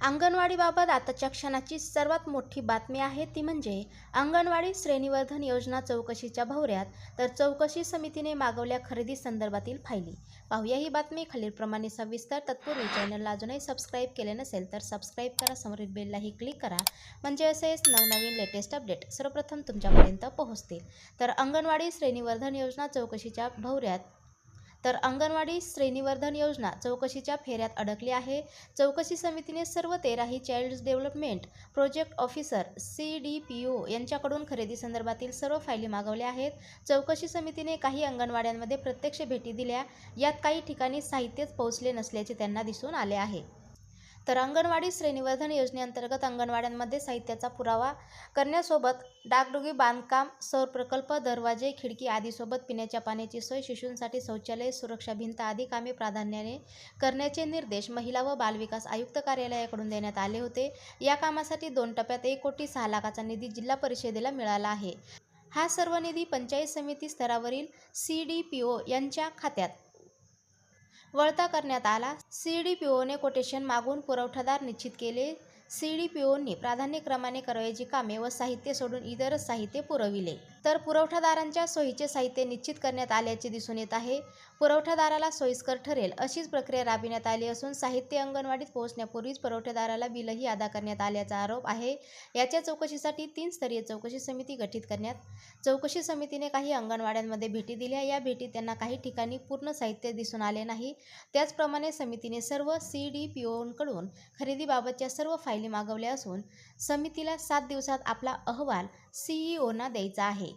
अंगणवाडीबाबत आताच्या क्षणाची सर्वात मोठी बातमी आहे ती म्हणजे अंगणवाडी श्रेणीवर्धन योजना चौकशीच्या भवऱ्यात तर चौकशी समितीने मागवल्या खरेदी संदर्भातील फायली. पाहूया ही बातमी. खालीलप्रमाणे सविस्तर तत्पूर्वी चॅनलला अजूनही सबस्क्राईब केले नसेल तर सबस्क्राईब करा. समोरील बेललाही क्लिक करा. म्हणजे असेच नवनवीन लेटेस्ट अपडेट सर्वप्रथम तुमच्यापर्यंत पोहोचतील. तर अंगणवाडी श्रेणीवर्धन योजना चौकशीच्या भवऱ्यात तर अंगणवाडी श्रेणीवर्धन योजना चौकशीच्या फेऱ्यात अडकली आहे. चौकशी समितीने सर्व तेराही child development project officer C D P O यांच्याकडून खरेदी संदर्भातील सर्व फायली मागवल्या आहेत. चौकशी समितीने काही अंगणवाड्यांमध्ये प्रत्यक्ष भेटी दिल्या. यात काही ठिकाणी साहित्यच पोहोचले नसल्याचे त्यांना दिसून आले आहे. तर अंगणवाडी श्रेणीवर्धन योजनेअंतर्गत अंगणवाड्यांमध्ये साहित्याचा पुरावा करण्यासोबत डागडुगी बांधकाम सौर प्रकल्प दरवाजे खिडकी आदीसोबत पिण्याच्या पाण्याची सोय शिशूंसाठी शौचालय सुरक्षा भिंत आदी कामे प्राधान्याने करण्याचे निर्देश महिला व बालविकास आयुक्त कार्यालयाकडून देण्यात आले होते. या कामासाठी दोन टप्प्यात एक कोटी सहा लाखाचा निधी जिल्हा परिषदेला मिळाला आहे. हा सर्व निधी पंचायत समिती स्तरावरील सी डी पी ओ यांच्या खात्यात वळता करण्यात आला. सी डी पी ओने कोटेशन मागून पुरवठादार निश्चित केले. सी डी पी ओंनी प्राधान्यक्रमाने करावयाची कामे व साहित्य सोडून इतर साहित्य पुरविले. तर पुरवठादारांच्या सोयीचे साहित्य निश्चित करण्यात आल्याचे दिसून येत आहे. पुरवठादाराला सोयीस्कर ठरेल अशीच प्रक्रिया राबविण्यात आली असून साहित्य अंगणवाडीत पोहोचण्यापूर्वीच पुरवठादाराला बिलही अदा करण्यात आल्याचा आरोप आहे. याच्या चौकशीसाठी तीन स्तरीय चौकशी समिती गठीत करण्यात चौकशी समितीने काही अंगणवाड्यांमध्ये भेटी दिल्या. या भेटीत त्यांना काही ठिकाणी पूर्ण साहित्य दिसून आले नाही. त्याचप्रमाणे समितीने सर्व सी डी पी ओंकडून खरेदीबाबतच्या सर्व फायली मागवल्या असून समितीला सात दिवसात आपला अहवाल सीईओना द्यायचा आहे.